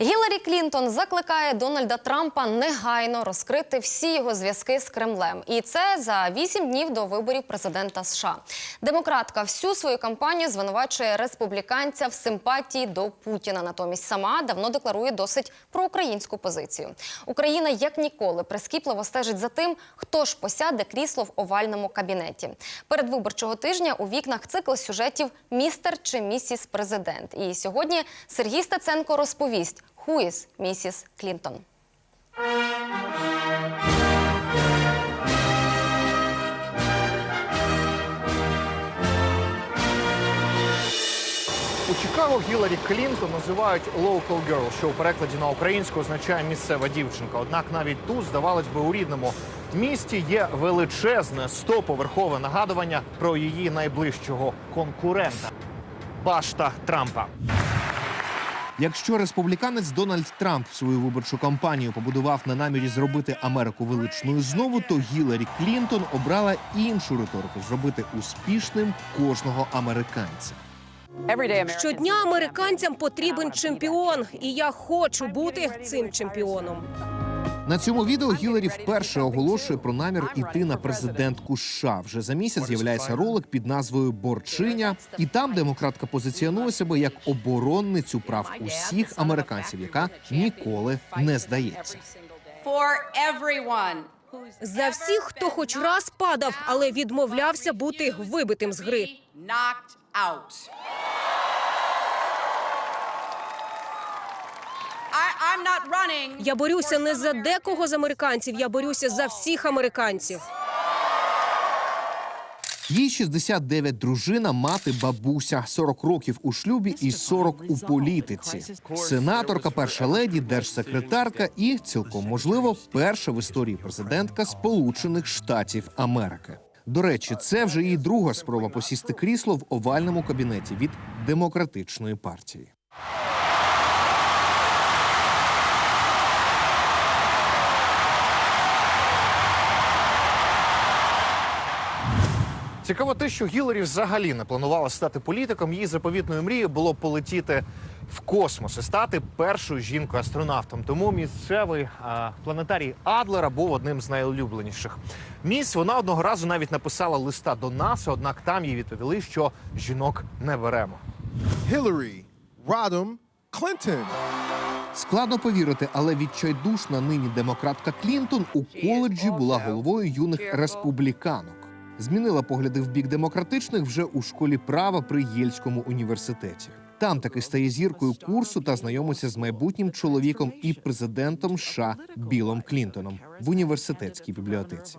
Гіларі Клінтон закликає Дональда Трампа негайно розкрити всі його зв'язки з Кремлем. І це за вісім днів до виборів президента США. Демократка всю свою кампанію звинувачує республіканця в симпатії до Путіна. Натомість сама давно декларує досить проукраїнську позицію. Україна як ніколи прискіпливо стежить за тим, хто ж посяде крісло в овальному кабінеті. Перед виборчого тижня у вікнах цикл сюжетів Містер чи місіс президент. І сьогодні Сергій Стеценко розповість «Who is місіс Клінтон?». У Чикаго Гіларі Клінтон називають «local girl», що у перекладі на українську означає місцева дівчинка. Однак навіть тут, здавалось би, у рідному місті є величезне стоповерхове нагадування про її найближчого конкурента башта Трампа. Якщо республіканець Дональд Трамп свою виборчу кампанію побудував на намірі зробити Америку величною знову, то Гіларі Клінтон обрала іншу риторику зробити успішним кожного американця. Щодня американцям потрібен чемпіон, і я хочу бути цим чемпіоном. На цьому відео Гіларі вперше оголошує про намір іти на президентку США. Вже за місяць з'являється ролик під назвою Борчиня, і там демократка позиціонує себе як оборонницю прав усіх американців, яка ніколи не здається. За всіх, хто хоч раз падав, але відмовлявся бути вибитим з гри. Я борюся не за декого з американців, я борюся за всіх американців. Їй 69 дружина, мати, бабуся, 40 років у шлюбі і 40 у політиці. Сенаторка, перша леді, держсекретарка і цілком можливо перша в історії президентка Сполучених Штатів Америки. До речі, це вже її друга спроба посісти крісло в овальному кабінеті від демократичної партії. Цікаво те, що Гіларі взагалі не планувала стати політиком. Її заповітною мрією було полетіти в космос і стати першою жінкою-астронавтом. Тому місцевий а, планетарій Адлера був одним з найулюбленіших. Міс вона одного разу навіть написала листа до НАСА, однак там їй відповіли, що жінок не беремо. Hillary Rodham Clinton. Складно повірити, але відчайдушна нині демократка Клінтон у коледжі була головою юних республіканок. Змінила погляди в бік демократичних вже у школі права при Єльському університеті. Там таки стає зіркою курсу та знайомиться з майбутнім чоловіком і президентом США Білом Клінтоном в університетській бібліотеці.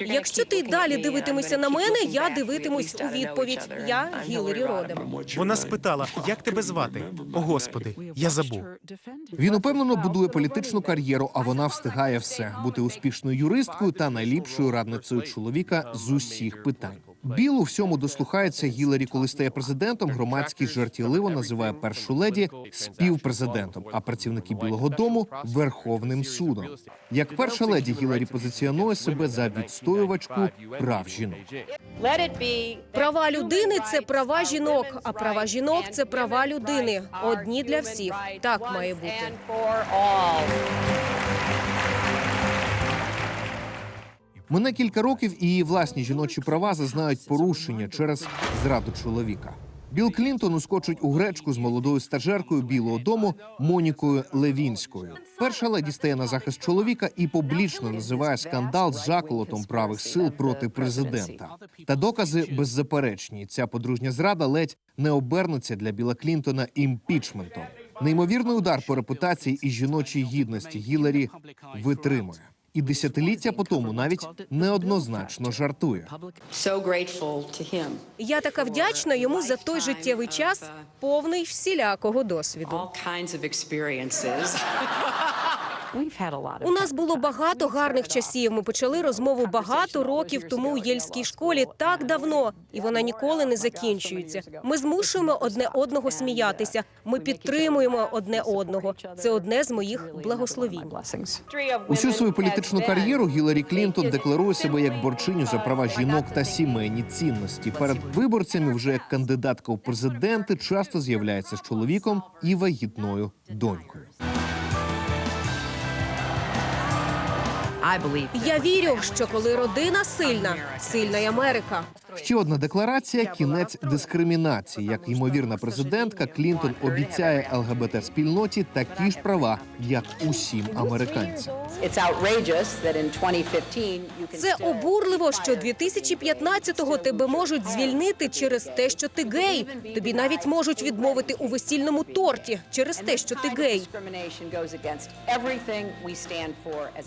Якщо ти далі дивитимешся на мене, я дивитимусь у відповідь. Я Гіларі Родем. Вона спитала, як тебе звати? О, господи, я забув. Він упевнено будує політичну кар'єру, а вона встигає все бути успішною юристкою та найліпшою радницею чоловіка з усіх питань. Біл у всьому дослухається Гіларі, коли стає президентом. Громадськість жартівливо називає першу леді співпрезидентом, а працівники Білого Дому верховним судом. Як перша леді Гіларі позиціонує себе за відстоювачку прав жінок. Let. Права людини це права жінок, а права жінок це права людини. Одні для всіх. Так має бути. Мине кілька років, і її власні жіночі права зазнають порушення через зраду чоловіка. Білл Клінтон ускочить у гречку з молодою стажеркою Білого дому Монікою Левінською. Перша леді стає на захист чоловіка і публічно називає скандал з жаколотом правих сил проти президента. Та докази беззаперечні. Ця подружня зрада ледь не обернеться для Біла Клінтона імпічментом. Неймовірний удар по репутації і жіночій гідності Гіларі витримує. І десятиліття по тому навіть неоднозначно жартує. Я така вдячна йому за той життєвий час, повний всілякого досвіду. У нас було багато гарних часів. Ми почали розмову багато років тому у Єльській школі так давно, і вона ніколи не закінчується. Ми змушуємо одне одного сміятися. Ми підтримуємо одне одного. Це одне з моїх благословінь. Усю свою політичну кар'єру Гіларі Клінтон декларує себе як борчиню за права жінок та сімейні цінності. Перед виборцями вже як кандидатка у президенти часто з'являється з чоловіком і вагітною донькою. Я вірю, що коли родина сильна, сильна й Америка. Ще одна декларація кінець дискримінації. Як ймовірна президентка, Клінтон обіцяє ЛГБТ спільноті такі ж права, як усім американцям. It's outrageous that in 2015 you can Це обурливо, що 2015-го тебе можуть звільнити через те, що ти гей. Тобі навіть можуть відмовити у весільному торті через те, що ти гей.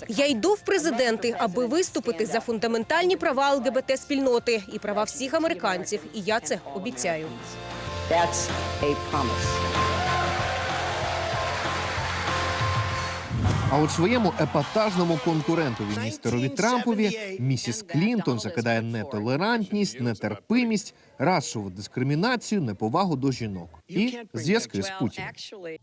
Я йду в президенти, аби виступити за фундаментальні права ЛГБТ спільноти і права всіх американців. І я це обіцяю. That's a promise. А от своєму епатажному конкурентові містерові Трампові місіс Клінтон закидає нетолерантність, нетерпимість, расову дискримінацію, неповагу до жінок і зв'язки з Путіним.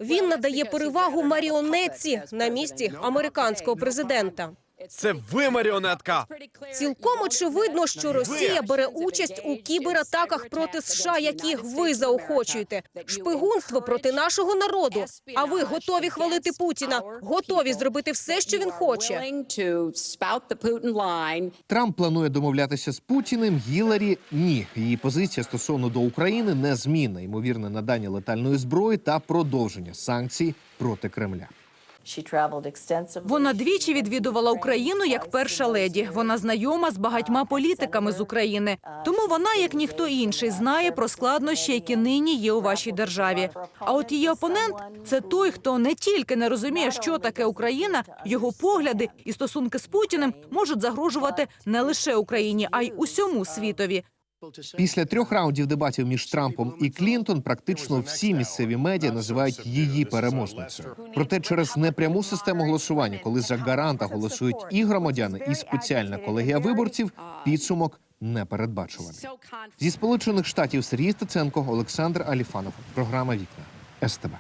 Він надає перевагу маріонетці на місці американського президента. Це ви маріонетка! Цілком очевидно, що Росія бере участь у кібератаках проти США, які ви заохочуєте. Шпигунство проти нашого народу. А ви готові хвалити Путіна? Готові зробити все, що він хоче. Трамп планує домовлятися з Путіним. Гіларі ні. Її позиція стосовно до України незмінна. Ймовірне надання летальної зброї та продовження санкцій проти Кремля. Вона двічі відвідувала Україну як перша леді. Вона знайома з багатьма політиками з України. Тому вона, як ніхто інший, знає про складнощі, які нині є у вашій державі. А от її опонент це той, хто не тільки не розуміє, що таке Україна, його погляди і стосунки з Путіним можуть загрожувати не лише Україні, а й усьому світові. Після трьох раундів дебатів між Трампом і Клінтон практично всі місцеві медіа називають її переможницею. Проте через непряму систему голосування, коли за гаранта голосують і громадяни, і спеціальна колегія виборців, підсумок непередбачуваний. Зі сполучених штатів Сергій Стеценко, Олександр Аліфанов. Програма Вікна СТБ.